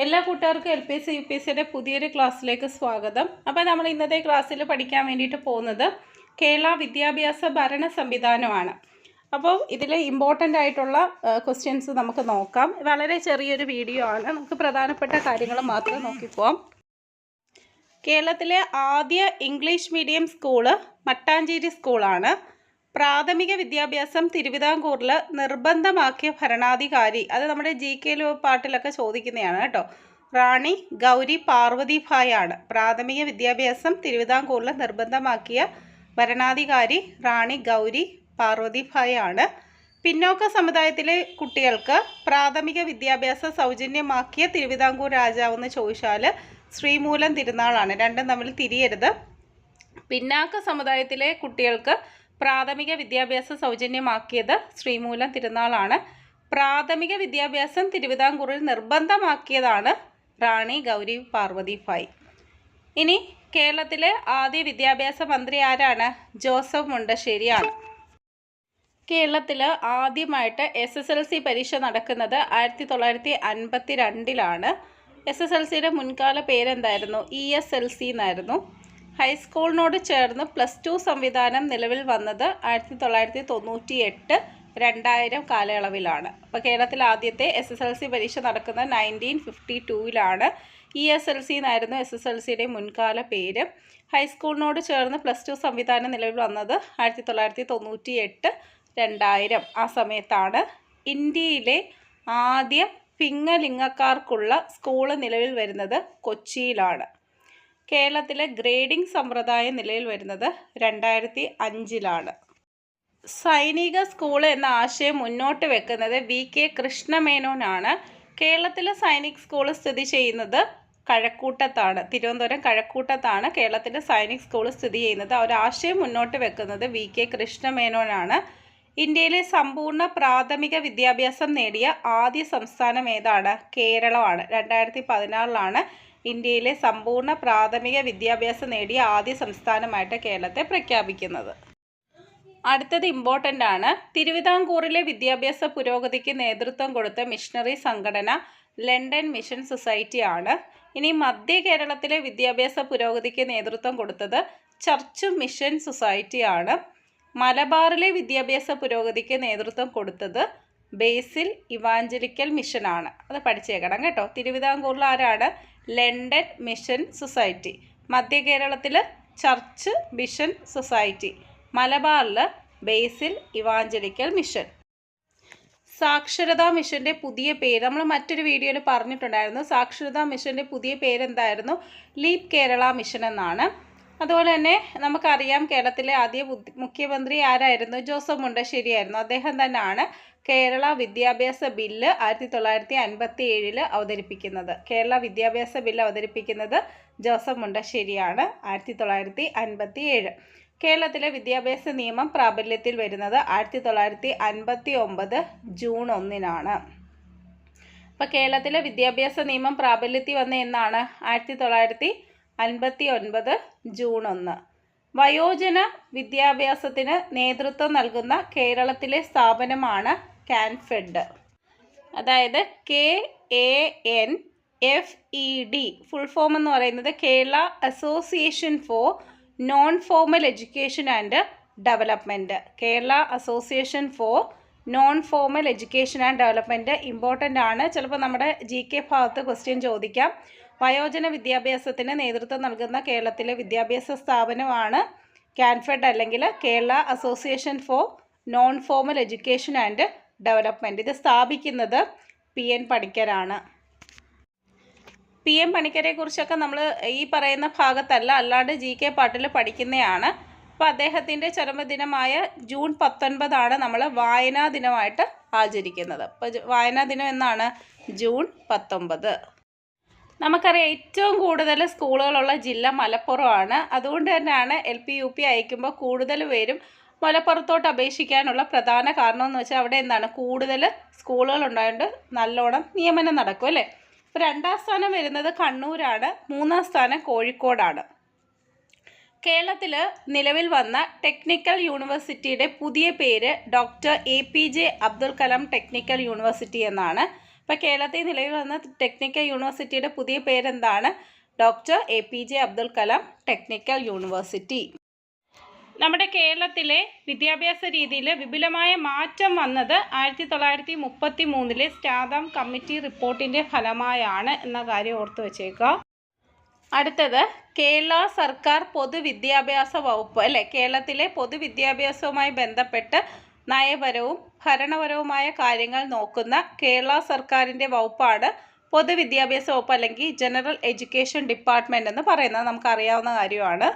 എല്ലാ കൂട്ടുകാർക്കും L P S U P S സിയുടെ പുതിയൊരു ക്ലാസ്സിലേക്ക് സ്വാഗതം. അപ്പോൾ നമ്മൾ ഇന്നത്തെ ക്ലാസ്സിൽ പഠിക്കാൻ വേണ്ടിയിട്ട് പോകുന്നത് കേരള വിദ്യാഭ്യാസ ഭരണ സംവിധാനമാണ്. അപ്പോൾ ഇതിൽ ഇമ്പോർട്ടന്റ് ആയിട്ടുള്ള ക്വസ്റ്റ്യൻസ് നമുക്ക് നോക്കാം. വളരെ ചെറിയൊരു വീഡിയോ ആണ്. നമുക്ക് പ്രധാനപ്പെട്ട കാര്യങ്ങൾ മാത്രം നോക്കിപ്പോവാം കേരളത്തിലെ ആദ്യ ഇംഗ്ലീഷ് മീഡിയം സ്കൂൾ മട്ടാഞ്ചേരി സ്കൂളാണ്. പ്രാഥമിക വിദ്യാഭ്യാസം തിരുവിതാംകൂറിൽ നിർബന്ധമാക്കിയ ഭരണാധികാരി അത് നമ്മുടെ ജി കെ ലോ പാട്ടിലൊക്കെ ചോദിക്കുന്നതാണ് കേട്ടോ. റാണി ഗൗരി പാർവതി ഭായ് ആണ് പ്രാഥമിക വിദ്യാഭ്യാസം തിരുവിതാംകൂറിൽ നിർബന്ധമാക്കിയ ഭരണാധികാരി റാണി ഗൗരി പാർവതി ഭായ് ആണ് പിന്നോക്ക സമുദായത്തിലെ കുട്ടികൾക്ക് പ്രാഥമിക വിദ്യാഭ്യാസം സൗജന്യമാക്കിയ തിരുവിതാംകൂർ രാജാവ് എന്ന് ചോദിച്ചാൽ ശ്രീമൂലം തിരുനാളാണ് രണ്ടും തമ്മിൽ തിരിയരുത്. പിന്നാക്ക സമുദായത്തിലെ കുട്ടികൾക്ക് പ്രാഥമിക വിദ്യാഭ്യാസം സൗജന്യമാക്കിയത് ശ്രീമൂലം തിരുനാളാണ്. പ്രാഥമിക വിദ്യാഭ്യാസം തിരുവിതാംകൂറിൽ നിർബന്ധമാക്കിയതാണ് റാണി ഗൗരി പാർവതി ഫായ്. ഇനി കേരളത്തിലെ ആദ്യ വിദ്യാഭ്യാസ മന്ത്രി ആരാണ്? ജോസഫ് മുണ്ടശ്ശേരിയാണ് കേരളത്തിൽ ആദ്യമായിട്ട് എസ് എസ് എൽ സി പരീക്ഷ നടക്കുന്നത് ആയിരത്തി തൊള്ളായിരത്തി അൻപത്തി രണ്ടിലാണ് എസ് എസ് എൽ സിയുടെ മുൻകാല പേരെന്തായിരുന്നു? ഇ എസ് എൽ സി എന്നായിരുന്നു. ഹൈസ്കൂളിനോട് ചേർന്ന് പ്ലസ് ടു സംവിധാനം നിലവിൽ വന്നത് ആയിരത്തി തൊള്ളായിരത്തി തൊണ്ണൂറ്റി എട്ട് രണ്ടായിരം കാലയളവിലാണ്. അപ്പോൾ കേരളത്തിൽ ആദ്യത്തെ എസ് എസ് എൽ സി പരീക്ഷ നടക്കുന്നത് നയന്റീൻ ഫിഫ്റ്റി ടൂവിലാണ്. ഇ എസ് എൽ സി എന്നായിരുന്നു എസ് എസ് എൽ സിയുടെ മുൻകാല പേര്. ഹൈസ്കൂളിനോട് ചേർന്ന് പ്ലസ് ടു സംവിധാനം നിലവിൽ വന്നത് ആയിരത്തി തൊള്ളായിരത്തി തൊണ്ണൂറ്റി എട്ട് രണ്ടായിരം ആ സമയത്താണ്. ഇന്ത്യയിലെ ആദ്യ പിങ്ങലിംഗക്കാർക്കുള്ള സ്കൂൾ നിലവിൽ വരുന്നത് കൊച്ചിയിലാണ്. കേരളത്തിലെ ഗ്രേഡിംഗ് സമ്പ്രദായം നിലയിൽ വരുന്നത് രണ്ടായിരത്തി അഞ്ചിലാണ്. സൈനിക സ്കൂൾ എന്ന ആശയം മുന്നോട്ട് വെക്കുന്നത് വി കെ കൃഷ്ണമേനോനാണ്. കേരളത്തിലെ സൈനിക് സ്കൂൾ സ്ഥിതി ചെയ്യുന്നത് കഴക്കൂട്ടത്താണ്. തിരുവനന്തപുരം കഴക്കൂട്ടത്താണ് കേരളത്തിലെ സൈനിക് സ്കൂൾ സ്ഥിതി ചെയ്യുന്നത്. ആശയം മുന്നോട്ട് വെക്കുന്നത് വി കെ കൃഷ്ണമേനോനാണ്. ഇന്ത്യയിലെ സമ്പൂർണ പ്രാഥമിക വിദ്യാഭ്യാസം നേടിയ ആദ്യ സംസ്ഥാനം ഏതാണ്? കേരളമാണ്. രണ്ടായിരത്തി പതിനാറിലാണ് ഇന്ത്യയിലെ സമ്പൂർണ പ്രാഥമിക വിദ്യാഭ്യാസം നേടിയ ആദ്യ സംസ്ഥാനമായിട്ട് കേരളത്തെ പ്രഖ്യാപിക്കുന്നത്. അടുത്തത് ഇമ്പോർട്ടന്റ് ആണ്. തിരുവിതാംകൂറിലെ വിദ്യാഭ്യാസ പുരോഗതിക്ക് നേതൃത്വം കൊടുത്ത മിഷണറി സംഘടന ലണ്ടൻ മിഷൻ സൊസൈറ്റി ആണ്. ഇനി മധ്യ കേരളത്തിലെ വിദ്യാഭ്യാസ പുരോഗതിക്ക് നേതൃത്വം കൊടുത്തത് ചർച്ച് മിഷൻ സൊസൈറ്റി ആണ്. മലബാറിലെ വിദ്യാഭ്യാസ പുരോഗതിക്ക് നേതൃത്വം കൊടുത്തത് ബേസിൽ ഇവാഞ്ചലിക്കൽ മിഷനാണ്. അത് പഠിച്ചേക്കണം കേട്ടോ. തിരുവിതാംകൂറിൽ ആരാണ്? London mission society. മധ്യ കേരളത്തിൽ ചർച്ച് മിഷൻ സൊസൈറ്റി. മലബാറിൽ ബേസിൽ ഇവാഞ്ചലിക്കൽ മിഷൻ. സാക്ഷരതാ മിഷന്റെ പുതിയ പേര്. നമ്മൾ മറ്റൊരു വീഡിയോയിൽ പറഞ്ഞിട്ടുണ്ടായിരുന്നു. സാക്ഷരതാ മിഷന്റെ പുതിയ പേരെന്തായിരുന്നു? ലീപ് കേരള മിഷൻ എന്നാണ്. അതുപോലെ തന്നെ നമുക്കറിയാം കേരളത്തിലെ ആദ്യ മുഖ്യമന്ത്രി ആരായിരുന്നു? ജോസഫ് മുണ്ടശ്ശേരി ആയിരുന്നു അദ്ദേഹം തന്നെയാണ് കേരള വിദ്യാഭ്യാസ ബില്ല് ആയിരത്തി തൊള്ളായിരത്തി അൻപത്തി ഏഴിൽ അവതരിപ്പിക്കുന്നത്. കേരള വിദ്യാഭ്യാസ ബില്ല് അവതരിപ്പിക്കുന്നത് ജോസഫ് മുണ്ടശ്ശേരിയാണ് ആയിരത്തി തൊള്ളായിരത്തി അൻപത്തി ഏഴ് കേരളത്തിലെ വിദ്യാഭ്യാസ നിയമം പ്രാബല്യത്തിൽ വരുന്നത് ആയിരത്തി തൊള്ളായിരത്തി അൻപത്തി ഒമ്പത് ജൂൺ ഒന്നിനാണ്. അപ്പോൾ കേരളത്തിലെ വിദ്യാഭ്യാസ നിയമം പ്രാബല്യത്തിൽ വന്ന എന്നാണ്? ആയിരത്തി തൊള്ളായിരത്തി അൻപത്തി ഒൻപത് ജൂൺ ഒന്ന്. വയോജന വിദ്യാഭ്യാസത്തിന് നേതൃത്വം നൽകുന്ന കേരളത്തിലെ സ്ഥാപനമാണ് കാൻഫെഡ് അതായത് K A N F E D full form എന്ന് പറയുന്നത് Kerala association for non formal education and development Kerala association for non formal education and development important ആണ്. ചിലപ്പോൾ നമ്മുടെ ജി കെ ഭാഗത്ത് ക്വസ്റ്റ്യൻ ചോദിക്കാം. വയോജന വിദ്യാഭ്യാസത്തിന് നേതൃത്വം നൽകുന്ന കേരളത്തിലെ വിദ്യാഭ്യാസ സ്ഥാപനമാണ് കാൻഫെഡ് അല്ലെങ്കിൽ Kerala association for non formal education and development. ഇത് സ്ഥാപിക്കുന്നത് പി എൻ പണിക്കരാണ്. പി എം പണിക്കരെ കുറിച്ചൊക്കെ നമ്മൾ ഈ പറയുന്ന ഭാഗത്തല്ല അല്ലാണ്ട് ജി കെ പാട്ടിൽ പഠിക്കുന്നതാണ് അപ്പോൾ അദ്ദേഹത്തിന്റെ ചരമദിനമായ ജൂൺ പത്തൊൻപതാണ് നമ്മൾ വായനാ ദിനമായിട്ട് ആചരിക്കുന്നത്. അപ്പോൾ വായനാ ദിനം എന്നാണ് ജൂൺ പത്തൊമ്പത് നമുക്കറിയാം ഏറ്റവും കൂടുതൽ സ്കൂളുകളുള്ള ജില്ല മലപ്പുറമാണ്. അതുകൊണ്ട് തന്നെയാണ് എൽ പി യു പി അയക്കുമ്പോൾ കൂടുതൽ പേരും മലപ്പുറത്തോട്ട് അപേക്ഷിക്കാനുള്ള പ്രധാന കാരണം എന്ന് വെച്ചാൽ അവിടെ എന്താണ്? കൂടുതൽ സ്കൂളുകൾ ഉണ്ടായതുകൊണ്ട് നല്ലോണം നിയമനം നടക്കും അല്ലേ? ഇപ്പോൾ രണ്ടാം സ്ഥാനം വരുന്നത് കണ്ണൂരാണ്. മൂന്നാം സ്ഥാനം കോഴിക്കോടാണ്. കേരളത്തിൽ നിലവിൽ വന്ന ടെക്നിക്കൽ യൂണിവേഴ്സിറ്റിയുടെ പുതിയ പേര് doctor A P J Abdul Kalam technical university എന്നാണ്. അപ്പോൾ കേരളത്തിൽ നിലവിൽ വന്ന ടെക്നിക്കൽ യൂണിവേഴ്സിറ്റിയുടെ പുതിയ പേരെന്താണ്? Doctor A P J Abdul Kalam technical university. നമ്മുടെ കേരളത്തിലെ വിദ്യാഭ്യാസ രീതിയിൽ വിപുലമായ മാറ്റം വന്നത് ആയിരത്തി തൊള്ളായിരത്തി മുപ്പത്തി മൂന്നിലെ സ്റ്റാദാം കമ്മിറ്റി റിപ്പോർട്ടിന്റെ ഫലമായാണ് എന്ന കാര്യം ഓർത്തു വച്ചേക്കുക. അടുത്തത് കേരള സർക്കാർ പൊതുവിദ്യാഭ്യാസ വകുപ്പ് അല്ലേ? കേരളത്തിലെ പൊതുവിദ്യാഭ്യാസവുമായി ബന്ധപ്പെട്ട് നയപരവും ഭരണപരവുമായ കാര്യങ്ങൾ നോക്കുന്ന കേരള സർക്കാരിന്റെ വകുപ്പാണ് പൊതുവിദ്യാഭ്യാസ വകുപ്പ് അല്ലെങ്കിൽ ജനറൽ എഡ്യൂക്കേഷൻ ഡിപ്പാർട്ട്മെന്റ് എന്ന് പറയുന്നത് നമുക്കറിയാവുന്ന കാര്യമാണ്.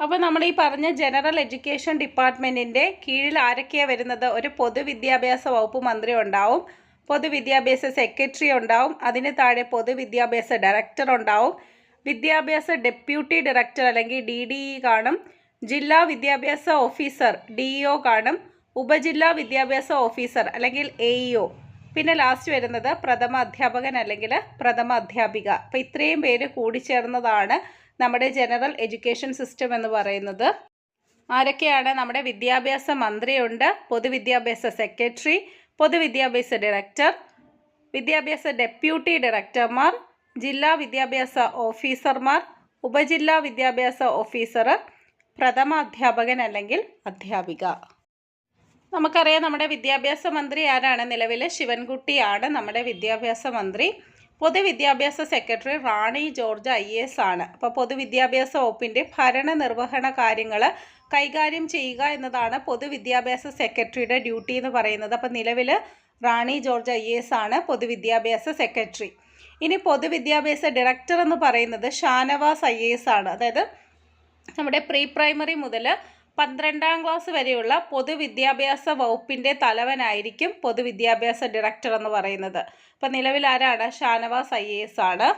അപ്പോൾ നമ്മൾ ഈ പറഞ്ഞ ജനറൽ എഡ്യൂക്കേഷൻ ഡിപ്പാർട്ട്മെന്റിന്റെ കീഴിൽ ആരൊക്കെയാണ് വരുന്നത്? ഒരു പൊതുവിദ്യാഭ്യാസ വകുപ്പ് മന്ത്രി ഉണ്ടാവും പൊതുവിദ്യാഭ്യാസ സെക്രട്ടറി ഉണ്ടാവും അതിന് താഴെ പൊതുവിദ്യാഭ്യാസ ഡയറക്ടർ ഉണ്ടാവും. വിദ്യാഭ്യാസ ഡെപ്യൂട്ടി ഡയറക്ടർ അല്ലെങ്കിൽ ഡി ഡി ഇ കാണും ജില്ലാ വിദ്യാഭ്യാസ ഓഫീസർ ഡി ഒ കാണും ഉപജില്ലാ വിദ്യാഭ്യാസ ഓഫീസർ അല്ലെങ്കിൽ എ ഇ പിന്നെ ലാസ്റ്റ് വരുന്നത് പ്രഥമ അധ്യാപകൻ അല്ലെങ്കിൽ പ്രഥമ അധ്യാപിക. അപ്പോൾ ഇത്രയും പേര് കൂടിച്ചേർന്നതാണ് നമ്മുടെ ജനറൽ എഡ്യൂക്കേഷൻ സിസ്റ്റം എന്ന് പറയുന്നത്. ആരൊക്കെയാണ്? നമ്മുടെ വിദ്യാഭ്യാസ മന്ത്രിയുണ്ട്. പൊതുവിദ്യാഭ്യാസ സെക്രട്ടറി പൊതുവിദ്യാഭ്യാസ ഡയറക്ടർ വിദ്യാഭ്യാസ ഡെപ്യൂട്ടി ഡയറക്ടർമാർ ജില്ലാ വിദ്യാഭ്യാസ ഓഫീസർമാർ ഉപജില്ലാ വിദ്യാഭ്യാസ ഓഫീസർ പ്രഥമ അധ്യാപകൻ അല്ലെങ്കിൽ അധ്യാപിക. നമുക്കറിയാം നമ്മുടെ വിദ്യാഭ്യാസ മന്ത്രി ആരാണ്? നിലവിൽ ശിവൻകുട്ടിയാണ് നമ്മുടെ വിദ്യാഭ്യാസ മന്ത്രി. പൊതുവിദ്യാഭ്യാസ secretary Rani George I S ആണ്. അപ്പോൾ പൊതുവിദ്യാഭ്യാസ വകുപ്പിന്റെ ഭരണനിർവഹണ കാര്യങ്ങൾ കൈകാര്യം ചെയ്യുക എന്നതാണ് പൊതുവിദ്യാഭ്യാസ സെക്രട്ടറിയുടെ ഡ്യൂട്ടി എന്ന് പറയുന്നത്. അപ്പോൾ നിലവിൽ റാണി ജോർജ് ഐ എസ് ആണ് പൊതുവിദ്യാഭ്യാസ സെക്രട്ടറി. ഇനി പൊതുവിദ്യാഭ്യാസ ഡയറക്ടർ എന്ന് പറയുന്നത് ഷാനവാസ് ഐ എസ് ആണ്. അതായത് നമ്മുടെ പ്രീ പ്രൈമറി മുതൽ പന്ത്രണ്ടാം ക്ലാസ് വരെയുള്ള പൊതുവിദ്യാഭ്യാസ വകുപ്പിന്റെ തലവനായിരിക്കും പൊതുവിദ്യാഭ്യാസ ഡയറക്ടർ എന്ന് പറയുന്നത്. അപ്പോൾ നിലവിൽ ആരാണ്? ഷാനവാസ് ഐ ആണ്.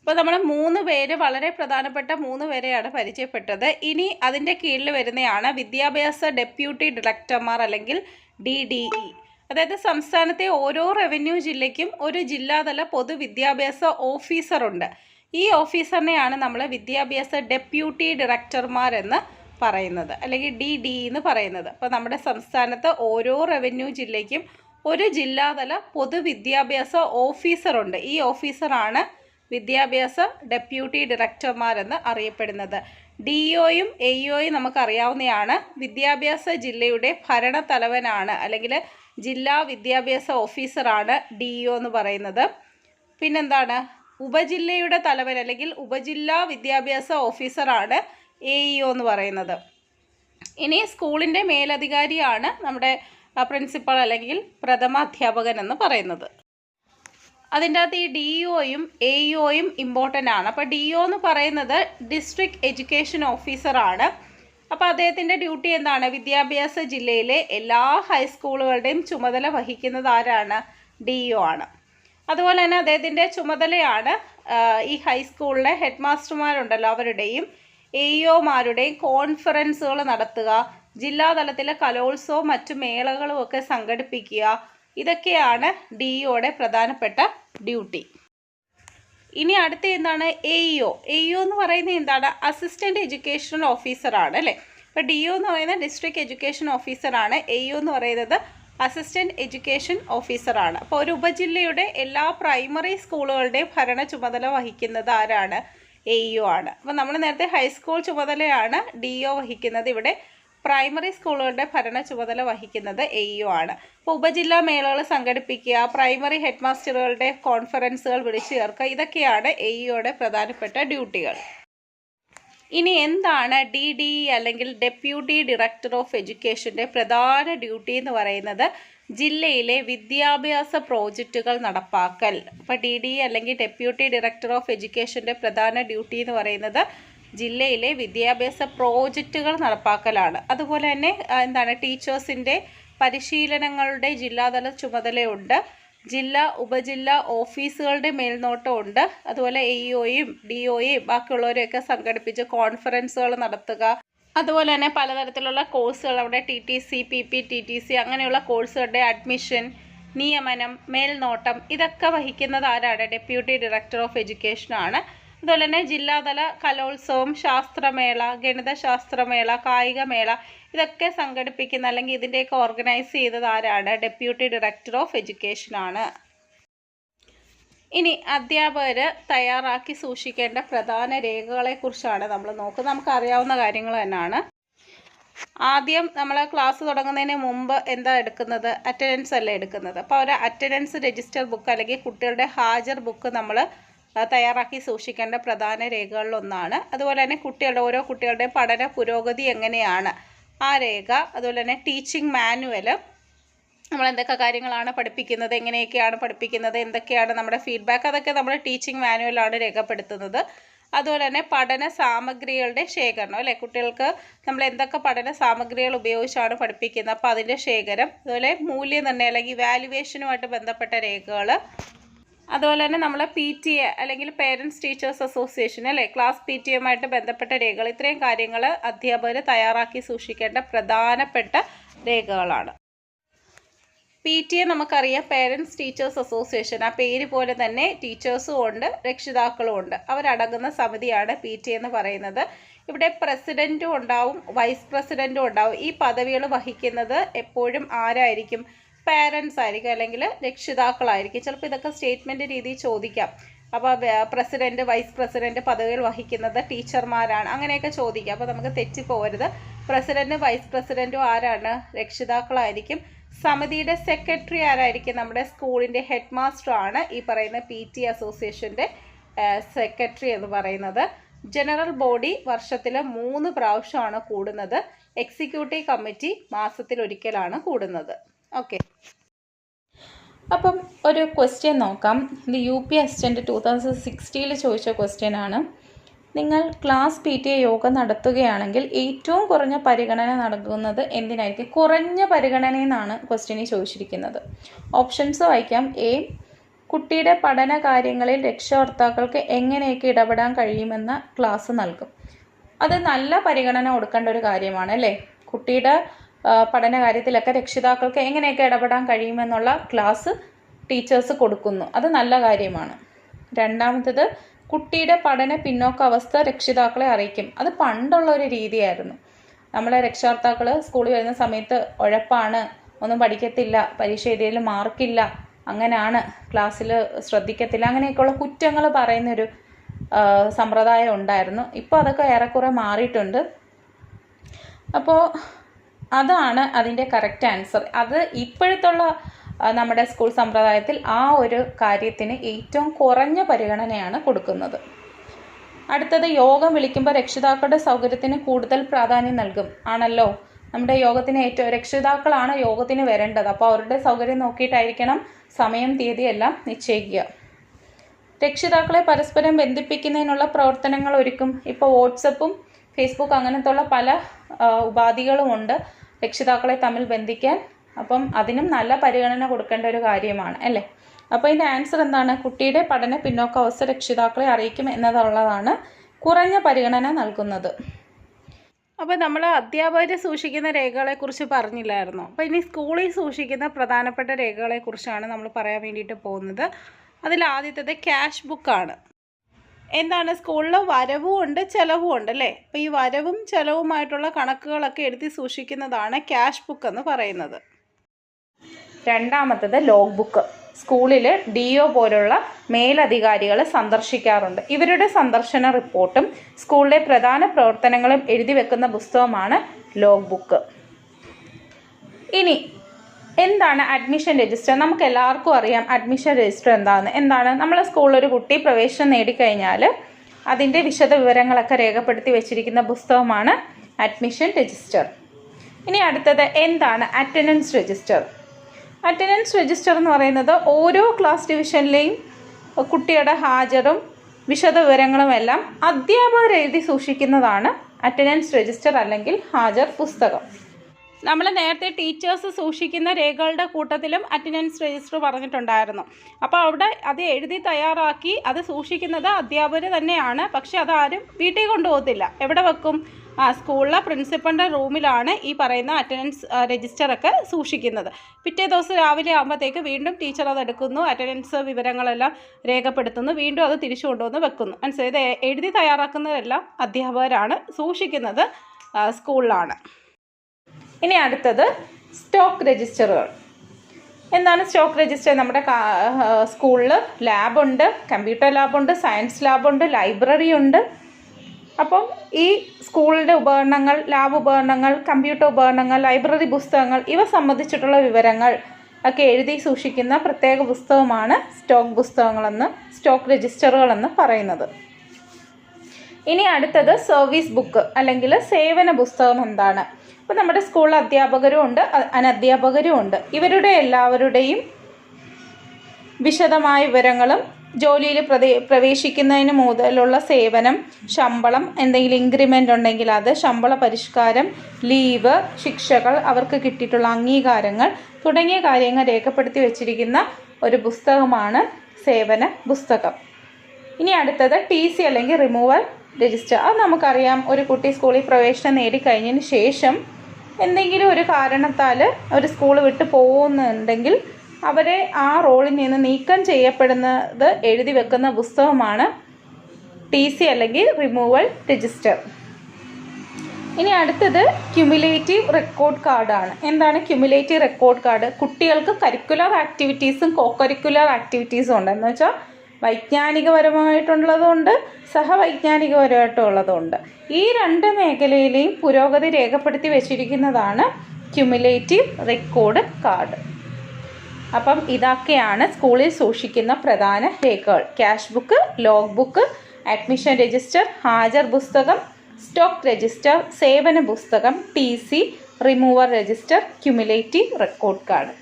അപ്പോൾ നമ്മൾ മൂന്ന് പേര് വളരെ പ്രധാനപ്പെട്ട മൂന്ന് പേരെയാണ് പരിചയപ്പെട്ടത്. ഇനി അതിന്റെ കീഴിൽ വരുന്നതാണ് വിദ്യാഭ്യാസ ഡെപ്യൂട്ടി ഡയറക്ടർമാർ അല്ലെങ്കിൽ ഡി ഡി ഇ അതായത് സംസ്ഥാനത്തെ ഓരോ റവന്യൂ ജില്ലയ്ക്കും ഒരു ജില്ലാതല പൊതുവിദ്യാഭ്യാസ ഓഫീസറുണ്ട് ഈ ഓഫീസറിനെയാണ് നമ്മൾ വിദ്യാഭ്യാസ ഡെപ്യൂട്ടി ഡയറക്ടർമാർ എന്ന് പറയുന്നത് അല്ലെങ്കിൽ ഡി ഡി എന്ന് പറയുന്നത്. അപ്പോൾ നമ്മുടെ സംസ്ഥാനത്ത് ഓരോ റവന്യൂ ജില്ലയ്ക്കും ഒരു ജില്ലാതല പൊതുവിദ്യാഭ്യാസ ഓഫീസറുണ്ട് ഈ ഓഫീസറാണ് വിദ്യാഭ്യാസ ഡെപ്യൂട്ടി ഡയറക്ടർമാരെന്ന് അറിയപ്പെടുന്നത്. ഡി ഒയും എ ഒയും നമുക്കറിയാവുന്നതാണ് വിദ്യാഭ്യാസ ജില്ലയുടെ ഭരണത്തലവനാണ് അല്ലെങ്കിൽ ജില്ലാ വിദ്യാഭ്യാസ ഓഫീസറാണ് ഡി ഒ എന്ന് പറയുന്നത്. പിന്നെന്താണ്? ഉപജില്ലയുടെ തലവൻ അല്ലെങ്കിൽ ഉപജില്ലാ വിദ്യാഭ്യാസ ഓഫീസറാണ് എ ഇ ഒ എന്ന് പറയുന്നത്. ഇനി സ്കൂളിന്റെ മേലധികാരിയാണ് നമ്മുടെ പ്രിൻസിപ്പൾ അല്ലെങ്കിൽ പ്രഥമ അധ്യാപകൻ എന്ന് പറയുന്നത്. അതിന്റെ അകത്ത് ഈ ഡി ഒയും എ ഒയും ഇമ്പോർട്ടന്റ് ആണ്. അപ്പോൾ ഡി ഒ എന്ന് പറയുന്നത് ഡിസ്ട്രിക്ട് എഡ്യൂക്കേഷൻ ഓഫീസറാണ് അപ്പോൾ അദ്ദേഹത്തിന്റെ ഡ്യൂട്ടി എന്താണ്? വിദ്യാഭ്യാസ ജില്ലയിലെ എല്ലാ ഹൈസ്കൂളുകളുടെയും ചുമതല വഹിക്കുന്നത് ആരാണ്? ഡി ഒ ആണ്. അതുപോലെ തന്നെ അദ്ദേഹത്തിന്റെ ചുമതലയാണ് ഈ ഹൈസ്കൂളിലെ ഹെഡ് മാസ്റ്റർമാരുണ്ടല്ലോ അവരുടെയും എ ഒമാരുടെയും കോൺഫറൻസുകൾ നടത്തുക ജില്ലാതലത്തിലെ കലോത്സവവും മറ്റു മേളകളും ഒക്കെ സംഘടിപ്പിക്കുക ഇതൊക്കെയാണ് ഡി ഒയുടെ പ്രധാനപ്പെട്ട ഡ്യൂട്ടി. ഇനി അടുത്ത എന്താണ്? എ ഇഒ എ എന്ന് പറയുന്നത് എന്താണ്? അസിസ്റ്റന്റ് എഡ്യൂക്കേഷണൽ ഓഫീസറാണ് അല്ലേ? ഇപ്പോൾ ഡി ഒ എന്ന് പറയുന്നത് ഡിസ്ട്രിക്ട് എഡ്യൂക്കേഷൻ ഓഫീസറാണ്. എ ഇഒ എന്ന് പറയുന്നത് അസിസ്റ്റന്റ് എഡ്യൂക്കേഷൻ ഓഫീസറാണ്. അപ്പോൾ ഒരു ഉപജില്ലയുടെ എല്ലാ പ്രൈമറി സ്കൂളുകളുടെയും ഭരണ ചുമതല വഹിക്കുന്നത് ആരാണ്? എ യു ആണ്. അപ്പോൾ നമ്മൾ നേരത്തെ ഹൈസ്കൂൾ ചുമതലയാണ് ഡി ഒ വഹിക്കുന്നത്. ഇവിടെ പ്രൈമറി സ്കൂളുകളുടെ ഭരണ ചുമതല വഹിക്കുന്നത് എ യു ആണ്. അപ്പോൾ ഉപജില്ലാ മേളകൾ സംഘടിപ്പിക്കുക പ്രൈമറി ഹെഡ് മാസ്റ്ററുകളുടെ കോൺഫറൻസുകൾ വിളിച്ചു ചേർക്കുക ഇതൊക്കെയാണ് എ യുടെ പ്രധാനപ്പെട്ട ഡ്യൂട്ടികൾ ഇനി എന്താണ് ഡി ഡി അല്ലെങ്കിൽ ഡെപ്യൂട്ടി ഡയറക്ടർ ഓഫ് എഡ്യൂക്കേഷന്റെ പ്രധാന ഡ്യൂട്ടി എന്ന് പറയുന്നത്? ജില്ലയിലെ വിദ്യാഭ്യാസ പ്രോജക്റ്റുകൾ നടപ്പാക്കൽ. ഇപ്പോൾ ഡി ഡി അല്ലെങ്കിൽ ഡെപ്യൂട്ടി ഡയറക്ടർ ഓഫ് എഡ്യൂക്കേഷന്റെ പ്രധാന ഡ്യൂട്ടി എന്ന് പറയുന്നത് ജില്ലയിലെ വിദ്യാഭ്യാസ പ്രോജക്റ്റുകൾ നടപ്പാക്കലാണ്. അതുപോലെ തന്നെ എന്താണ് ടീച്ചേഴ്സിന്റെ പരിശീലനങ്ങളുടെ ജില്ലാതല ചുമതലയുണ്ട്. ജില്ലാ ഉപജില്ലാ ഓഫീസുകളുടെ മേൽനോട്ടമുണ്ട്. അതുപോലെ എ ഇ ഒയും ഡി ഒയും ബാക്കിയുള്ളവരെയൊക്കെ സംഘടിപ്പിച്ച് കോൺഫറൻസുകൾ നടത്തുക അതുപോലെ തന്നെ പലതരത്തിലുള്ള കോഴ്സുകൾ അവിടെ T T C P P T T C അങ്ങനെയുള്ള കോഴ്സുകളുടെ അഡ്മിഷൻ നിയമനം മേൽനോട്ടം ഇതൊക്കെ വഹിക്കുന്നത് ആരാണ്? ഡെപ്യൂട്ടി ഡയറക്ടർ ഓഫ് എഡ്യൂക്കേഷൻ ആണ്. അതുപോലെ തന്നെ ജില്ലാതല കലോത്സവം ശാസ്ത്രമേള ഗണിതശാസ്ത്രമേള കായികമേള ഇതൊക്കെ സംഘടിപ്പിക്കുന്ന അല്ലെങ്കിൽ ഇതിന്റെയൊക്കെ ഓർഗനൈസ് ചെയ്തത് ആരാണ്? ഡെപ്യൂട്ടി ഡയറക്ടർ ഓഫ് എഡ്യൂക്കേഷൻ ആണ്. ഇനി അധ്യാപകർ തയ്യാറാക്കി സൂക്ഷിക്കേണ്ട പ്രധാന രേഖകളെക്കുറിച്ചാണ് നമ്മൾ നോക്കുന്നത്. നമുക്കറിയാവുന്ന കാര്യങ്ങൾ തന്നെയാണ്. ആദ്യം നമ്മൾ ക്ലാസ് തുടങ്ങുന്നതിന് മുമ്പ് എന്താ എടുക്കുന്നത്? അറ്റൻഡൻസ് അല്ലേ എടുക്കുന്നത്. അപ്പോൾ ഒരു അറ്റൻഡൻസ് രജിസ്റ്റർ ബുക്ക് അല്ലെങ്കിൽ കുട്ടികളുടെ ഹാജർ ബുക്ക് നമ്മൾ തയ്യാറാക്കി സൂക്ഷിക്കേണ്ട പ്രധാന രേഖകളിലൊന്നാണ്. അതുപോലെ തന്നെ കുട്ടികളുടെ ഓരോ കുട്ടികളുടെയും പഠന പുരോഗതി എങ്ങനെയാണ്? ആ രേഖ അതുപോലെ തന്നെ ടീച്ചിങ് മാനുവൽ നമ്മൾ എന്തൊക്കെ കാര്യങ്ങളാണ് പഠിപ്പിക്കുന്നത് എങ്ങനെയൊക്കെയാണ് പഠിപ്പിക്കുന്നത് എന്തൊക്കെയാണ് നമ്മുടെ ഫീഡ്ബാക്ക് അതൊക്കെ നമ്മുടെ ടീച്ചിങ് മാനുവലാണ് രേഖപ്പെടുത്തുന്നത്. അതുപോലെ തന്നെ പഠന സാമഗ്രികളുടെ ശേഖരണം അല്ലേ? കുട്ടികൾക്ക് നമ്മൾ എന്തൊക്കെ പഠന സാമഗ്രികൾ ഉപയോഗിച്ചാണ് പഠിപ്പിക്കുന്നത്? അപ്പോൾ അതിന്റെ ശേഖരം അതുപോലെ മൂല്യനിർണയം അല്ലെങ്കിൽ വാല്യുവേഷനുമായിട്ട് ബന്ധപ്പെട്ട രേഖകൾ അതുപോലെ തന്നെ നമ്മളെ പി ടി എ അല്ലെങ്കിൽ പേരൻസ് ടീച്ചേഴ്സ് അസോസിയേഷൻ അല്ലേ? ക്ലാസ് പി ടി എമായിട്ട് ബന്ധപ്പെട്ട രേഖകൾ. ഇത്രയും കാര്യങ്ങൾ അധ്യാപകർ തയ്യാറാക്കി സൂക്ഷിക്കേണ്ട പ്രധാനപ്പെട്ട രേഖകളാണ്. പി ടി എ നമുക്കറിയാം പേരൻസ് ടീച്ചേഴ്സ് അസോസിയേഷൻ ആ പേര് പോലെ തന്നെ ടീച്ചേഴ്സും ഉണ്ട് രക്ഷിതാക്കളും ഉണ്ട്. അവരടങ്ങുന്ന സമിതിയാണ് പി ടി എന്ന് പറയുന്നത്. ഇവിടെ പ്രസിഡന്റും ഉണ്ടാവും വൈസ് പ്രസിഡന്റും ഉണ്ടാവും. ഈ പദവികൾ വഹിക്കുന്നത് എപ്പോഴും ആരായിരിക്കും? പാരൻസ് ആയിരിക്കും അല്ലെങ്കിൽ രക്ഷിതാക്കളായിരിക്കും. ചിലപ്പോൾ ഇതൊക്കെ സ്റ്റേറ്റ്മെന്റ് രീതിയിൽ ചോദിക്കാം. അപ്പോൾ പ്രസിഡന്റ് വൈസ് പ്രസിഡന്റ് പദവികൾ വഹിക്കുന്നത് ടീച്ചർമാരാണ് അങ്ങനെയൊക്കെ ചോദിക്കാം. അപ്പോൾ നമുക്ക് തെറ്റിപ്പോകരുത് പ്രസിഡന്റും വൈസ് പ്രസിഡന്റും ആരാണ്? രക്ഷിതാക്കളായിരിക്കും. സമിതിയുടെ സെക്രട്ടറി ആരായിരിക്കും? നമ്മുടെ സ്കൂളിന്റെ ഹെഡ് മാസ്റ്റർ ആണ് ഈ പറയുന്ന പി ടി അസോസിയേഷന്റെ സെക്രട്ടറി എന്ന് പറയുന്നത്. ജനറൽ ബോഡി വർഷത്തിൽ മൂന്ന് പ്രാവശ്യമാണ് കൂടുന്നത്. എക്സിക്യൂട്ടീവ് കമ്മിറ്റി മാസത്തിൽ ഒരിക്കലാണ് കൂടുന്നത്. ഓക്കെ. അപ്പം ഒരു ക്വസ്റ്റ്യൻ നോക്കാം. ഇത് U P assistant two thousand സിക്സ്റ്റിയിൽ ചോദിച്ച ക്വസ്റ്റ്യൻ ആണ്. നിങ്ങൾ ക്ലാസ് പി ടി എ യോഗം നടത്തുകയാണെങ്കിൽ ഏറ്റവും കുറഞ്ഞ പരിഗണന നൽകുന്നത് എന്തിനായിരിക്കും? കുറഞ്ഞ പരിഗണന എന്നാണ് ക്വസ്റ്റ്യനിൽ ചോദിച്ചിരിക്കുന്നത്. ഓപ്ഷൻസ് വായിക്കാം. എ കുട്ടിയുടെ പഠന കാര്യങ്ങളിൽ രക്ഷകർത്താക്കൾക്ക് എങ്ങനെയൊക്കെ ഇടപെടാൻ കഴിയുമെന്ന ക്ലാസ് നൽകും. അത് നല്ല പരിഗണന കൊടുക്കേണ്ട ഒരു കാര്യമാണ് അല്ലേ? കുട്ടിയുടെ പഠന കാര്യത്തിലൊക്കെ രക്ഷിതാക്കൾക്ക് എങ്ങനെയൊക്കെ ഇടപെടാൻ കഴിയുമെന്നുള്ള ക്ലാസ് ടീച്ചേഴ്സ് കൊടുക്കുന്നു. അത് നല്ല കാര്യമാണ്. രണ്ടാമത്തേത് കുട്ടിയുടെ പഠന പിന്നോക്കാവസ്ഥ രക്ഷിതാക്കളെ അറിയിക്കും. അത് പണ്ടുള്ള ഒരു രീതിയായിരുന്നു. നമ്മളെ രക്ഷകർത്താക്കൾ സ്കൂളിൽ വരുന്ന സമയത്ത് ഉഴപ്പാണ് ഒന്നും പഠിക്കത്തില്ല പരീക്ഷ എഴുതിയതിൽ മാർക്കില്ല അങ്ങനെയാണ് ക്ലാസ്സിൽ ശ്രദ്ധിക്കത്തില്ല അങ്ങനെയൊക്കെയുള്ള കുറ്റങ്ങൾ പറയുന്നൊരു സമ്പ്രദായം ഉണ്ടായിരുന്നു. ഇപ്പോൾ അതൊക്കെ ഏറെക്കുറെ മാറിയിട്ടുണ്ട്. അപ്പോൾ അതാണ് അതിന്റെ കറക്റ്റ് ആൻസർ. അത് ഇപ്പോഴത്തുള്ള നമ്മുടെ സ്കൂൾ സമ്പ്രദായത്തിൽ ആ ഒരു കാര്യത്തിന് ഏറ്റവും കുറഞ്ഞ പരിഗണനയാണ് കൊടുക്കുന്നത്. അടുത്തത് യോഗം വിളിക്കുമ്പോൾ രക്ഷിതാക്കളുടെ സൗകര്യത്തിന് കൂടുതൽ പ്രാധാന്യം നൽകും. ആണല്ലോ? നമ്മുടെ യോഗത്തിന് ഏറ്റവും രക്ഷിതാക്കളാണ് യോഗത്തിന് വരേണ്ടത്. അപ്പോൾ അവരുടെ സൗകര്യം നോക്കിയിട്ടായിരിക്കണം സമയം തീയതിയെല്ലാം നിശ്ചയിക്കുക. രക്ഷിതാക്കളെ പരസ്പരം ബന്ധിപ്പിക്കുന്നതിനുള്ള പ്രവർത്തനങ്ങൾ ഒരുക്കും. ഇപ്പോൾ വാട്സപ്പും ഫേസ്ബുക്ക് അങ്ങനത്തുള്ള പല ഉപാധികളുമുണ്ട് രക്ഷിതാക്കളെ തമ്മിൽ ബന്ധിക്കാൻ അപ്പം അതിനും നല്ല പരിഗണന കൊടുക്കേണ്ട ഒരു കാര്യമാണ് അല്ലേ? അപ്പോൾ ഇതിന്റെ ആൻസർ എന്താണ്? കുട്ടിയുടെ പഠന പിന്നോക്കാവസ്ഥ രക്ഷിതാക്കളെ അറിയിക്കും എന്നതുള്ളതാണ് കുറഞ്ഞ പരിഗണന നൽകുന്നത്. അപ്പോൾ നമ്മൾ അധ്യാപകർ സൂക്ഷിക്കുന്ന രേഖകളെക്കുറിച്ച് പറഞ്ഞില്ലായിരുന്നു? അപ്പോൾ ഇനി സ്കൂളിൽ സൂക്ഷിക്കുന്ന പ്രധാനപ്പെട്ട രേഖകളെക്കുറിച്ചാണ് നമ്മൾ പറയാൻ വേണ്ടിയിട്ട് പോകുന്നത്. അതിൽ ആദ്യത്തേത് ക്യാഷ് ബുക്കാണ് എന്താണ്? സ്കൂളിൽ വരവും ഉണ്ട് ചിലവും ഉണ്ട് അല്ലേ? അപ്പോൾ ഈ വരവും ചിലവുമായിട്ടുള്ള കണക്കുകളൊക്കെ എഴുതി സൂക്ഷിക്കുന്നതാണ് ക്യാഷ് ബുക്ക് എന്ന് പറയുന്നത്. രണ്ടാമത്തത് ലോഗ് ബുക്ക് സ്കൂളിൽ ഡി ഒ പോലുള്ള മേലധികാരികൾ സന്ദർശിക്കാറുണ്ട്. ഇവരുടെ സന്ദർശന റിപ്പോർട്ടും സ്കൂളിലെ പ്രധാന പ്രവർത്തനങ്ങളും എഴുതി വെക്കുന്ന പുസ്തകമാണ് ലോഗ് ബുക്ക് ഇനി എന്താണ് അഡ്മിഷൻ രജിസ്റ്റർ നമുക്ക് എല്ലാവർക്കും അറിയാം അഡ്മിഷൻ രജിസ്റ്റർ എന്താണ് എന്താണ്? നമ്മളെ സ്കൂളിൽ ഒരു കുട്ടി പ്രവേശനം നേടിക്കഴിഞ്ഞാൽ അതിന്റെ വിശദ വിവരങ്ങളൊക്കെ രേഖപ്പെടുത്തി വെച്ചിരിക്കുന്ന പുസ്തകമാണ് അഡ്മിഷൻ രജിസ്റ്റർ ഇനി അടുത്തത് എന്താണ് അറ്റൻഡൻസ് രജിസ്റ്റർ അറ്റൻഡൻസ് രജിസ്റ്റർ എന്ന് പറയുന്നത് ഓരോ ക്ലാസ് ഡിവിഷനിലെയും കുട്ടിയുടെ ഹാജറും വിശദ വിവരങ്ങളും എല്ലാം അധ്യാപകർ എഴുതി സൂക്ഷിക്കുന്നതാണ് അറ്റൻഡൻസ് രജിസ്റ്റർ അല്ലെങ്കിൽ ഹാജർ പുസ്തകം. നമ്മൾ നേരത്തെ ടീച്ചേഴ്സ് സൂക്ഷിക്കുന്ന രേഖകളുടെ കൂട്ടത്തിലും അറ്റൻഡൻസ് രജിസ്റ്റർ പറഞ്ഞിട്ടുണ്ടായിരുന്നു. അപ്പോൾ അവിടെ അത് എഴുതി തയ്യാറാക്കി അത് സൂക്ഷിക്കുന്നത് അധ്യാപകർ തന്നെയാണ്. പക്ഷെ അതാരും വീട്ടിൽ കൊണ്ടുപോകത്തില്ല. എവിടെ വെക്കും? ആ സ്കൂളിലെ പ്രിൻസിപ്പളിന്റെ റൂമിലാണ് ഈ പറയുന്ന അറ്റൻഡൻസ് രജിസ്റ്ററൊക്കെ സൂക്ഷിക്കുന്നത്. പിറ്റേ ദിവസം രാവിലെ ആകുമ്പോഴത്തേക്ക് വീണ്ടും ടീച്ചർ അത് എടുക്കുന്നു. അറ്റൻഡൻസ് വിവരങ്ങളെല്ലാം രേഖപ്പെടുത്തുന്നു. വീണ്ടും അത് തിരിച്ചു കൊണ്ടുവന്ന് വെക്കുന്നു. മനസ്സിലായത് എഴുതി തയ്യാറാക്കുന്നവരെല്ലാം അധ്യാപകരാണ് സൂക്ഷിക്കുന്നത് സ്കൂളിലാണ് ഇനി അടുത്തത് സ്റ്റോക്ക് രജിസ്റ്ററുകൾ. എന്താണ് സ്റ്റോക്ക് രജിസ്റ്റർ? നമ്മുടെ സ്കൂളിൽ ലാബുണ്ട് കമ്പ്യൂട്ടർ ലാബുണ്ട് സയൻസ് ലാബുണ്ട് ലൈബ്രറി ഉണ്ട്. അപ്പം ഈ സ്കൂളിന്റെ ഉപകരണങ്ങൾ ലാബ് ഉപകരണങ്ങൾ കമ്പ്യൂട്ടർ ഉപകരണങ്ങൾ ലൈബ്രറി പുസ്തകങ്ങൾ ഇവ സംബന്ധിച്ചിട്ടുള്ള വിവരങ്ങൾ ഒക്കെ എഴുതി സൂക്ഷിക്കുന്ന പ്രത്യേക പുസ്തകമാണ് സ്റ്റോക്ക് പുസ്തകങ്ങളെന്ന് സ്റ്റോക്ക് രജിസ്റ്ററുകളെന്ന് പറയുന്നത്. ഇനി അടുത്തത് സർവീസ് ബുക്ക് അല്ലെങ്കിൽ സേവന പുസ്തകം എന്താണ്? ഇപ്പോൾ നമ്മുടെ സ്കൂളിൽ അധ്യാപകരും ഉണ്ട് അനധ്യാപകരും ഉണ്ട്. ഇവരുടെ എല്ലാവരുടെയും വിശദമായ വിവരങ്ങളും ജോലിയിൽ പ്രതി പ്രവേശിക്കുന്നതിന് മുതലുള്ള സേവനം ശമ്പളം എന്തെങ്കിലും ഇൻക്രിമെന്റ് ഉണ്ടെങ്കിൽ അത് ശമ്പള പരിഷ്കാരം ലീവ് ശിക്ഷകൾ അവർക്ക് കിട്ടിയിട്ടുള്ള അംഗീകാരങ്ങൾ തുടങ്ങിയ കാര്യങ്ങൾ രേഖപ്പെടുത്തി വച്ചിരിക്കുന്ന ഒരു പുസ്തകമാണ് സേവന പുസ്തകം. ഇനി അടുത്തത് ടി സി അല്ലെങ്കിൽ റിമൂവൽ രജിസ്റ്റർ അത് നമുക്കറിയാം ഒരു കുട്ടി സ്കൂളിൽ പ്രവേശനം നേടിക്കഴിഞ്ഞതിന് ശേഷം എന്തെങ്കിലും ഒരു കാരണത്താൽ ഒരു സ്കൂൾ വിട്ട് പോകുന്നുണ്ടെങ്കിൽ അവരെ ആ റോളിൽ നിന്ന് നീക്കം ചെയ്യപ്പെടുന്നത് എഴുതി വെക്കുന്ന പുസ്തകമാണ് ടി സി അല്ലെങ്കിൽ റിമൂവൽ രജിസ്റ്റർ ഇനി അടുത്തത് ക്യുമുലേറ്റീവ് റെക്കോർഡ് കാർഡാണ് എന്താണ് ക്യുമുലേറ്റീവ് റെക്കോർഡ് കാർഡ് കുട്ടികൾക്ക് കരിക്കുലർ ആക്ടിവിറ്റീസും കോ കരിക്കുലർ ആക്ടിവിറ്റീസും ഉണ്ട് എന്ന് വെച്ചാൽ വൈജ്ഞാനികപരമായിട്ടുള്ളതുണ്ട് സഹവൈജ്ഞാനികപരമായിട്ടുള്ളതുണ്ട്. ഈ രണ്ട് മേഖലയിലെയും പുരോഗതി രേഖപ്പെടുത്തി വെച്ചിരിക്കുന്നതാണ് ക്യുമുലേറ്റീവ് റെക്കോർഡ് കാർഡ് അപ്പം ഇതൊക്കെയാണ് സ്കൂളിൽ സൂക്ഷിക്കുന്ന പ്രധാന രേഖകൾ. Cash book log book admission register ഹാജർ പുസ്തകം സ്റ്റോക്ക് രജിസ്റ്റർ സേവന പുസ്തകം T C remover register cumulative record card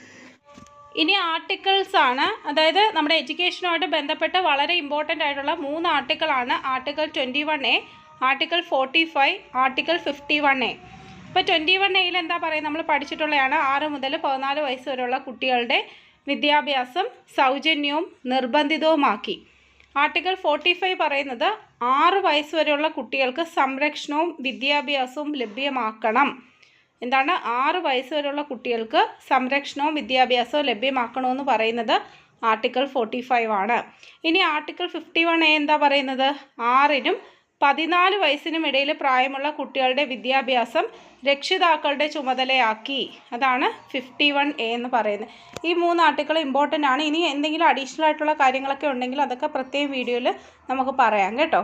ഇനി ആർട്ടിക്കിൾസ് ആണ്. അതായത് നമ്മുടെ എഡ്യൂക്കേഷനുമായിട്ട് ബന്ധപ്പെട്ട് വളരെ ഇമ്പോർട്ടന്റ് ആയിട്ടുള്ള മൂന്ന് ആർട്ടിക്കിളാണ് article twenty one A article forty five article fifty one A ഇപ്പോൾ ട്വന്റി വൺ എയിൽ എന്താ പറയുക? നമ്മൾ പഠിച്ചിട്ടുള്ളതാണ് ആറ് മുതൽ പതിനാല് വയസ്സ് വരെയുള്ള കുട്ടികളുടെ വിദ്യാഭ്യാസം സൗജന്യവും നിർബന്ധിതവുമാക്കി. ആർട്ടിക്കിൾ ഫോർട്ടി ഫൈവ് പറയുന്നത് ആറ് വയസ്സ് വരെയുള്ള കുട്ടികൾക്ക് സംരക്ഷണവും വിദ്യാഭ്യാസവും ലഭ്യമാക്കണം. എന്താണ് ആറ് വയസ്സ് വരെയുള്ള കുട്ടികൾക്ക് സംരക്ഷണവും വിദ്യാഭ്യാസവും ലഭ്യമാക്കണമെന്ന് പറയുന്നത് ആർട്ടിക്കിൾ ഫോർട്ടി ഫൈവ് ആണ്. ഇനി ആർട്ടിക്കിൾ ഫിഫ്റ്റി വൺ എ എന്താ പറയുന്നത്? ആറിനും പതിനാല് വയസ്സിനും ഇടയിൽ പ്രായമുള്ള കുട്ടികളുടെ വിദ്യാഭ്യാസം രക്ഷിതാക്കളുടെ ചുമതലയാക്കി. അതാണ് ഫിഫ്റ്റി വൺ എ എന്ന് പറയുന്നത്. ഈ മൂന്ന് ആർട്ടിക്കിൾ ഇമ്പോർട്ടന്റ് ആണ്. ഇനി എന്തെങ്കിലും അഡീഷണൽ ആയിട്ടുള്ള കാര്യങ്ങളൊക്കെ ഉണ്ടെങ്കിൽ അതൊക്കെ പ്രത്യേകം വീഡിയോയിൽ നമുക്ക് പറയാം കേട്ടോ.